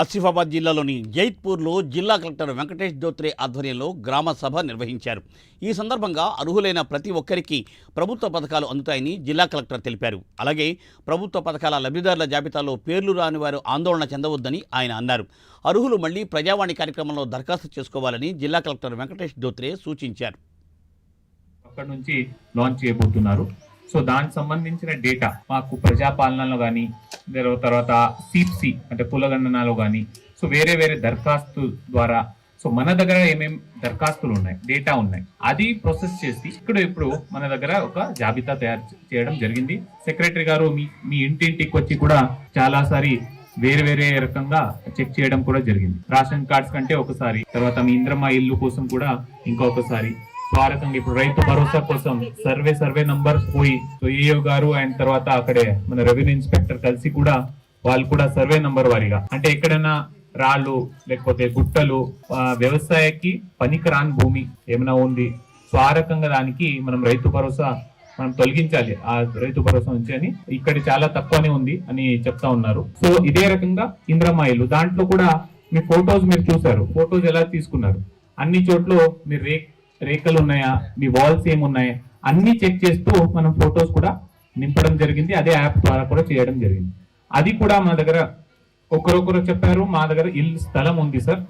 ఆసిఫాబాద్ జిల్లాలోని జైత్పూర్లో జిల్లా కలెక్టర్ వెంకటేష్ ధోత్రే ఆధ్వర్యంలో గ్రామ సభ నిర్వహించారు. ఈ సందర్భంగా అర్హులైన ప్రతి ఒక్కరికి ప్రభుత్వ పథకాలు అందుతాయని జిల్లా కలెక్టర్ తెలిపారు. అలాగే ప్రభుత్వ పథకాల లబ్ధిదారుల జాబితాలో పేర్లు రాని వారు ఆందోళన చెందవద్దని ఆయన అన్నారు. అర్హులు మళ్ళీ ప్రజావాణి కార్యక్రమంలో దరఖాస్తు చేసుకోవాలని జిల్లా కలెక్టర్ వెంకటేష్ ధోత్రే సూచించారు. అక్కడ నుంచి లాంచ్ చేయబోతున్నారు. సో దానికి సంబంధించిన డేటా మాకు ప్రజాపాలనలో కానీ తర్వాత సిప్సి అంటే కులగణనలో కానీ సో వేరే వేరే దరఖాస్తు ద్వారా సో మన దగ్గర ఏమేం దరఖాస్తులు ఉన్నాయి డేటా ఉన్నాయి అది ప్రాసెస్ చేసి ఇక్కడ ఇప్పుడు మన దగ్గర ఒక జాబితా తయారు చేయడం జరిగింది. సెక్రటరీ గారు మీ మీ ఇంటింటికి వచ్చి కూడా చాలాసారి వేరే వేరే రకంగా చెక్ చేయడం కూడా జరిగింది. రేషన్ కార్డ్స్ కంటే ఒకసారి తర్వాత మీ ఇంద్రమ్మ ఇల్లు కోసం కూడా ఇంకొకసారి సో ఇప్పుడు రైతు భరోసా కోసం సర్వే సర్వే నంబర్స్ పోయి సో ఏఓ గారు అండ్ తర్వాత అక్కడే మన రెవెన్యూ ఇన్స్పెక్టర్ కలిసి కూడా వాళ్ళు కూడా సర్వే నంబర్ వారిగా. అంటే ఎక్కడైనా రాళ్ళు లేకపోతే గుట్టలు వ్యవసాయకి పనికిరాని భూమి ఏమైనా ఉంది సో ఆ రకంగా దానికి మనం రైతు భరోసా మనం తొలగించాలి. ఆ రైతు భరోసా నుంచి అని ఇక్కడ చాలా తక్కువనే ఉంది అని చెప్తా ఉన్నారు. సో ఇదే రకంగా ఇంద్రమాయిలు. దాంట్లో కూడా మీ ఫొటోస్ మీరు చూసారు ఫొటోస్ ఎలా తీసుకున్నారు? అన్ని చోట్ల మీరు రేక్ రేఖలు ఉన్నాయా మీ వాల్స్ ఏమున్నాయా? అన్ని చెక్ చేస్తూ మనం ఫొటోస్ కూడా నింపడం జరిగింది. అదే యాప్ ద్వారా కూడా చేయడం జరిగింది. అది కూడా మా దగ్గర ఒకరొకరు చెప్పారు మా దగ్గర ఇల్లు స్థలం ఉంది సార్.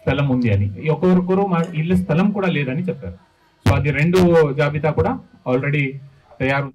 స్థలం ఉంది అని. ఒకరొకరు మా ఇల్లు స్థలం కూడా లేదని చెప్పారు. సో అది రెండు జాబితా కూడా ఆల్రెడీ తయారు